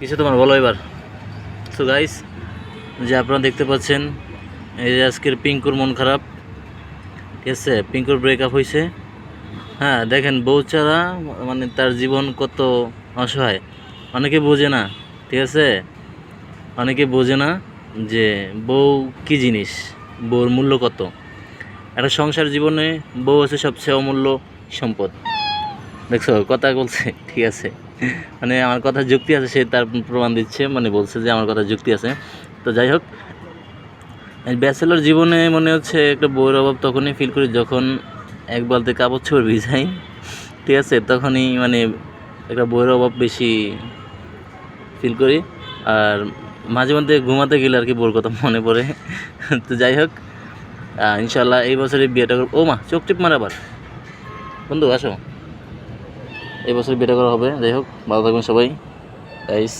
কিছু তোমার বলো এবার। তো গাইস যে আপনারা দেখতে পাচ্ছেন, এই যে আজকের পিঙ্কুর মন খারাপ, ঠিক আছে? পিঙ্কুর ব্রেকআপ হয়েছে হ্যাঁ দেখেন, বউ ছাড়া মানে তার জীবন কত অসহায়। অনেকে বোঝে না, ঠিক আছে? অনেকে বোঝে না যে বউ কী জিনিস, বউর মূল্য কত? একটা সংসার জীবনে বউ হচ্ছে সবচেয়ে অমূল্য সম্পদ। দেখছ, কথা বলছে, ঠিক আছে? মানে আমার কথা যুক্তি আছে, সে তার প্রমাণ দিচ্ছে মানে বলছে যে আমার কথা যুক্তি আছে। তো যাই হোক ব্যাচেলর জীবনে মনে হচ্ছে একটা বউয়ের অভাব তখনই ফিল করি যখন এক বালতি কাপড় চোপড় ভিজাই, ঠিক আছে? তখনই মানে একটা বউয়ের অভাব বেশি ফিল করি। আর মাঝে মধ্যে ঘুমাতে গেলে আর কি বোর কথা মনে পড়ে। তো যাই হোক ইনশাল্লাহ এই বছরে বিয়েটা ও মা চোখ টিপ মারাবার। বন্ধু, আসো। এই বিটা করা হবে। যাই হোক ভালো থাকবেন সবাই। গাইস